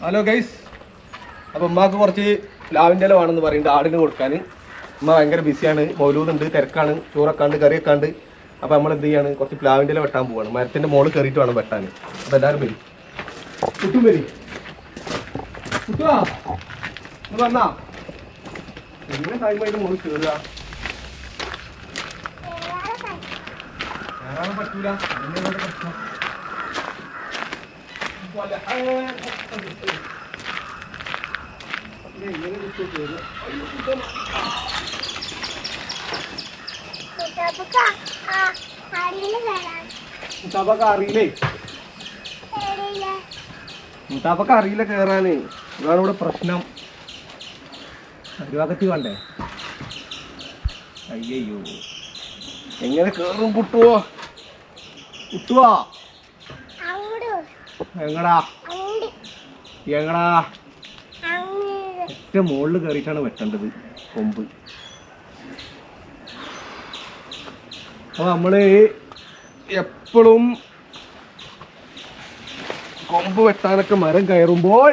Hello guys അപ്പൊ ഉമ്മാക്ക് കുറച്ച് ലാവിന്റെ ഇല വേണമെന്ന് പറയുന്നുണ്ട് ആടിന് കൊടുക്കാൻ ഉമ്മ ഭയങ്കര ബിസിയാണ് മൗലൂദുണ്ട് തിരക്കാണ്. ചോറൊക്കാണ്ട് കറിയൊക്കാണ്ട് അപ്പൊ നമ്മൾ എന്ത് ചെയ്യാണ്? കുറച്ച് പ്ലാവിന്റെ ഇല വെട്ടാൻ പോവാണ്. മരത്തിന്റെ മോൾ കയറിയിട്ട് വേണം വെട്ടാൻ അപ്പൊ എല്ലാവരും വരും. കുട്ടും വരി. കുട്ടുവാ വന്നാ. പറ്റൂല. കയറുക അയ്യോ കുട്ടാ. മുത്താപ്പക്ക് അറിയില്ലേ മുത്താപ്പക്ക് അറിയില്ല കേറാനേ. ഇതാണ് ഇവിടെ പ്രശ്നം. അരുവാകത്തി വേണ്ടേ? അയ്യോ എങ്ങനെ കേറും പുട്ടുവോ? പുട്ടുവാ. എങ്ങടാ? എങ്ങടാ? ഏറ്റവും മുകളിൽ കയറിയിട്ടാണ് വെട്ടേണ്ടത് കൊമ്പ്. അപ്പൊ നമ്മൾ എപ്പോഴും കൊമ്പ് വെട്ടാനൊക്കെ മരം കയറുമ്പോൾ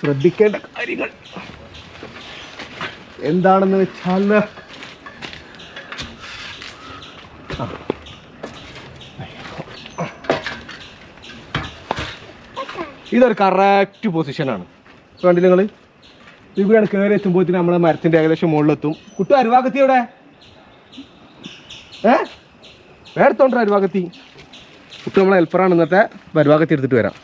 ശ്രദ്ധിക്കേണ്ട കാര്യങ്ങൾ. എന്താണെന്ന് വെച്ചാൽ ആ. ഇതൊരു കറക്റ്റ് പൊസിഷനാണ് കണ്ടില്ല നിങ്ങൾ ഇവിടെയാണ് കയറി എത്തുമ്പോഴത്തേന് നമ്മളെ മരത്തിന്റെ ഏകദേശം മുകളിലെത്തും. കുട്ടു അരുവാകത്തി എവിടെ? ഏ? വേർത്തോണ്ട അരുവാകത്തി കുട്ടു നമ്മളെ ഹെൽപ്പറാണ് ഇന്നത്തെ അരുവാകത്തി എടുത്തിട്ട് വരാം.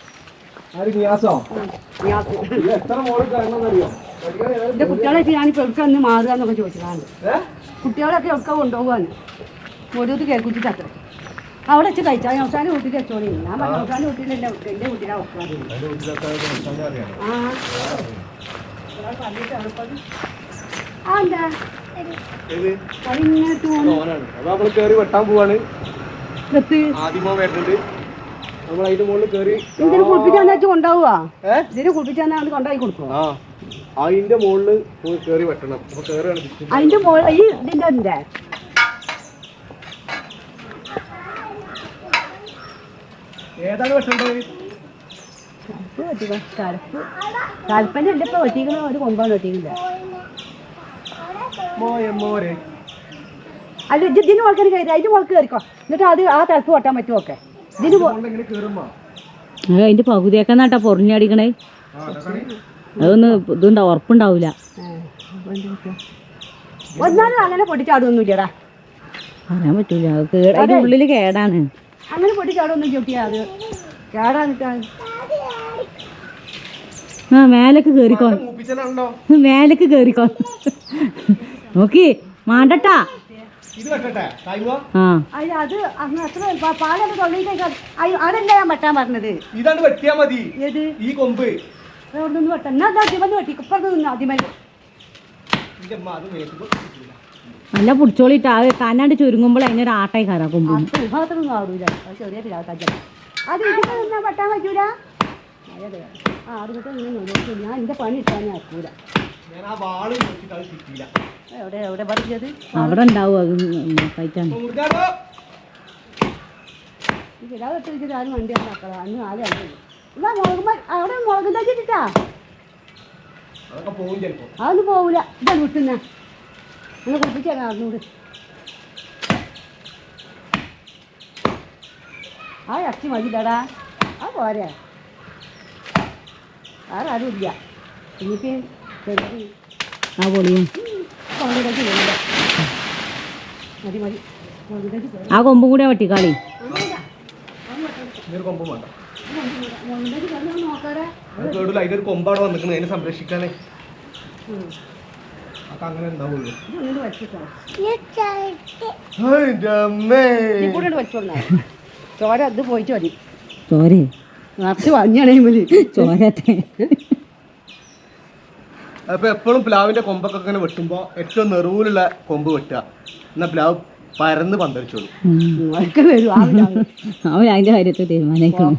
എന്റെ കുട്ടികളെ ഞാനിപ്പോ എവിടെ മാറുക എന്നൊക്കെ ചോദിച്ചതാണ്. കുട്ടികളൊക്കെ ഒക്കെ കൊണ്ടുപോകാൻ ഓരോരുത്തർ കേൾക്കുച്ചിട്ട് അത്ര. അവിടെ വെച്ച് കഴിച്ചാൽ അവസാനം വീട്ടിൽ വെച്ചോളി. ഞാൻ പറഞ്ഞു അവസാനം വീട്ടിൽ വീട്ടിലാ വീട്ടിലൊക്കെ ഭക്ഷണം ആ. എന്താ? വെട്ടാൻ പോവാണ്. ഇതിന് കുളിപ്പിച്ചാന്ന് ഇതിന് കൊടുക്കും? ആ. അതിന്റെ മുകളിൽ കേറി വെട്ടണം. അതിന്റെ ഈ ഇതിന്റെ ഏതാണ് കലപ്പന്റെ എന്റെ ഇപ്പൊ വെട്ടിക്കണ ഒരു കൊമ്പാണ് വെട്ടിക്കില്ല അല്ല ഇത് ഇതിന് മുളക്ക് കയറി അതിന്റെ മുളക്ക് കയറിക്കോ. എന്നിട്ട് അത് ആ തലപ്പ് വെട്ടാൻ പറ്റുമോ ഒക്കെ? ഇതിന് കൊണ്ട് എങ്ങനെ കയറുമ്പോ? അതിന്റെ പകുതിയൊക്കെ നട്ടാ പൊറിഞ്ഞടിക്കണേ അതൊന്ന് ഇതുണ്ടാ ഉറപ്പുണ്ടാവൂല. ഒന്നാലും അങ്ങനെ പൊട്ടിച്ചാടൊന്നുമില്ലടാ പറയാൻ പറ്റൂല അതിന്റെ ഉള്ളിൽ കേടാണ്. അങ്ങനെ പൊട്ടിച്ചാടൊന്നും ചൊട്ടിയാ അത്. കേടാന്നിട്ടാ ആ മേലക്ക് കേറിക്കോ. മേലക്ക് മേലേക്ക് കേറിക്കോ. നോക്കി മാണ്ടട്ടാ. ഇത് വെട്ടട്ടെ ടൈമോ ആ. അതിന് അത് അന്ന് അത്ര പ- പാലൊക്കെ തൊള്ളിയിട്ടേക്ക് അതല്ല ഞാൻ വെട്ടാൻ പറഞ്ഞത്? ഇതാണ്ട് വെട്ടിയാ മതി. ഏത്? ഈ കൊമ്പ്. അവിടെ നിന്ന് വെട്ടാൻ എന്നാ അത് അതിമന്ന് വെട്ടി. ഇപ്പുറത്ത് നിന്ന് അതിമൽ നല്ല പുടിച്ചോളിട്ട്. അത് കാനാണ്ട് ചുരുങ്ങുമ്പോൾ അതിനൊരു ആട്ടായി കയറാം കൊമ്പ്. ചെറിയ അത് നിന്നാ പറ്റൂല? ആ ഇങ്ങനെ ഞാൻ എന്റെ പണി ഇട്ടാൻ ഞാൻ എവിടെ എവിടെ അവിടെ ഉണ്ടാവും അത് കഴിച്ചാണ് വെച്ചിട്ട് ആരും വണ്ടി അന്ന് ആരും എന്നാ അവിടെ മുളക് തച്ചിട്ടാ അതൊന്നും പോവില്ല ഇതാണ് വിട്ടുന്ന. അങ്ങനെ കുളിപ്പിച്ചാൽ അറിഞ്ഞൂട് ആ ഇറച്ചി മതില്ലടാ ആ പോരെ. വേറെ ആരും ഇല്ല. എനിക്ക് ശരി. ആ പൊളിയും. കൊണ്ടിടക്ക് വേണ്ട മതി മതി. ആ കൊമ്പും കൂടെ വെട്ടിക്കാളി. നോക്കാറേ കൊമ്പാണ് വന്നിരിക്കുന്നത്. അതിനെ സംരക്ഷിക്കാനേ. അങ്ങനെ ഉണ്ടാവുള്ളൂ. ചോര അത് പോയിട്ട് ചോരേ? നിറച്ച് വഞ്ഞാണേ ചോരത്തെ. അപ്പൊ എപ്പോഴും പ്ലാവിന്റെ കൊമ്പൊക്കെ ഇങ്ങനെ വെട്ടുമ്പോ ഏറ്റവും നെറുവിലുള്ള കൊമ്പ് വെട്ടുക. എന്നാ പ്ലാവ് പരന്ന് അവൻ അതിന്റെ കാര്യത്തിൽ തീരുമാനിക്കണം.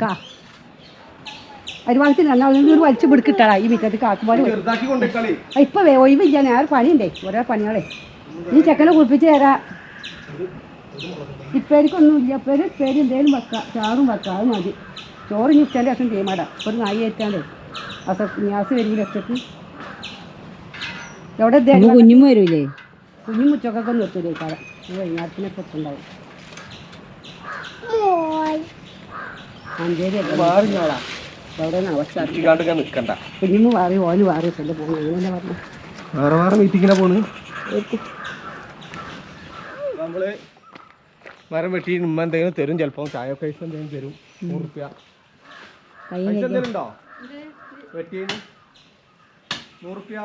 ഒരുപാടത്തിൽ നല്ല ഒരു വലിച്ചു പിടിക്കിട്ടാ ഈ മിറ്റത്ത് കൊണ്ടേക്കളി ഇപ്പൊ വേ- ഒഴിവില്ല ഞാൻ പണിയുണ്ടേ. ഓരോ പണികളെ. ഈ ചെക്കനെ കുളിപ്പിച്ച് തരാ. ഇപ്പേരിക്കൊന്നും ഇല്ല ഇപ്പേര് ഇപ്പേര് എന്തേലും വെക്കാം. ചാറും വെക്കാം. അത് മതി. ചോറ് ഇനി അസം ചെയ്യുമാടാ. ഒരു നായി ഏറ്റാണ്ട്. അസ ന്യാസ് വരില്ല ഒറ്റയ്ക്ക് എവിടെ കുഞ്ഞും വരൂലേ? കുഞ്ഞും മുച്ചക്കൊക്കെ നിർത്തൂലേക്കാതെ കടം മാറിഞ്ഞോളാ അവിടെ അവസ്ഥ ചുറ്റിക്കാണ്ട് ഞാൻ നിൽക്കണ്ട കുഞ്ഞുമ്മ വാറി ഓന് വാറി ചെല്ലു പോകണം അങ്ങനെയല്ലേ പറഞ്ഞു. വേറെ വേറെ മീറ്റിങ്ങിനെ പോണ്. നമ്മൾ മരം വെട്ടി ഉമ്മ എന്തെങ്കിലും തരും. ചിലപ്പോ ചായ പൈസ എന്തെങ്കിലും തരും. നൂറ് റുപ്യ. ഉണ്ടോ? വെട്ടിയതിന് നൂറ് റുപ്യ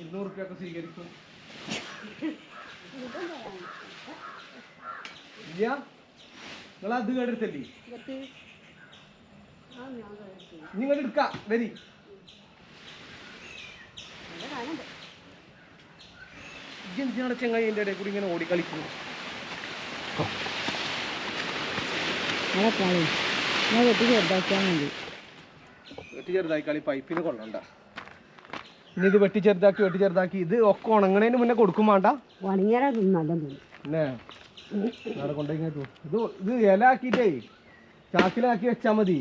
ഇരുന്നൂറ് റുപ്യ ഒക്കെ സ്വീകരിക്കും. ഇല്ല? നിങ്ങൾ അത് കേടെടുത്തല്ലേ നിങ്ങൾ എടുക്ക വരി. എന്തിനാണ് ചെങ്ങായി എന്റെ ഇടയിൽ കൂടി ഇങ്ങനെ ഓടി കളിക്കുന്നു? ഞാൻ വെട്ടി ചെറുതാക്കിയാൽ മതി. വെട്ടി ചെറുതാക്കി കളി പൈപ്പിന് കൊള്ളണ്ട. ഇനി ഇത് വെട്ടി ചെറുതാക്കി വെട്ടി ചെറുതാക്കി ഇത് ഒക്കെ ഉണങ്ങണേന് മുന്നേ കൊടുക്കും വേണ്ട. പിന്നെ ഇത് ഇത് ഇല ആക്കിയിട്ടേ ചാക്കിലാക്കി വെച്ചാ മതി.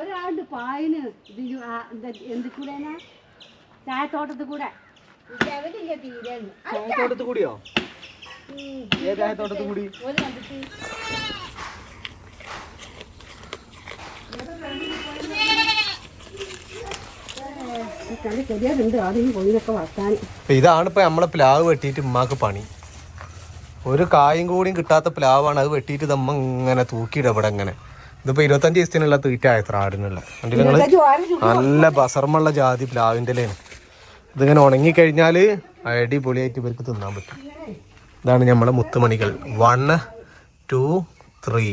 ഒരാളുടെ പായന് എന്ത് എന്തിക്കൂടെനാ ചായത്തോട്ടത്തിൽ കൂടെ. എവിടെയില്ല കൂടിയോ? ഏത് ചായത്തോട്ടത്ത് കൂടി? ഇതാണ് ഇപ്പൊ നമ്മളെ പ്ലാവ് വെട്ടിയിട്ട് ഉമ്മാക്ക് പണി. ഒരു കായും കൂടിയും കിട്ടാത്ത പ്ലാവാണ്. അത് വെട്ടിയിട്ട് നമ്മ ഇങ്ങനെ തൂക്കിയിട ഇവിടെ ഇങ്ങനെ. ഇതിപ്പോ ഇരുപത്തഞ്ച് ദിവസത്തിനുള്ള തീറ്റ എത്ര ആടിനുള്ള. കണ്ടില്ല നിങ്ങൾ? നല്ല ബസർമുള്ള ജാതി പ്ലാവിന്റെ ഇതിങ്ങനെ ഉണങ്ങിക്കഴിഞ്ഞാൽ അടിപൊളിയായിട്ട് ഇവർക്ക് തിന്നാൻ പറ്റും. ഇതാണ് നമ്മളെ മുത്തുമണികൾ. One two three.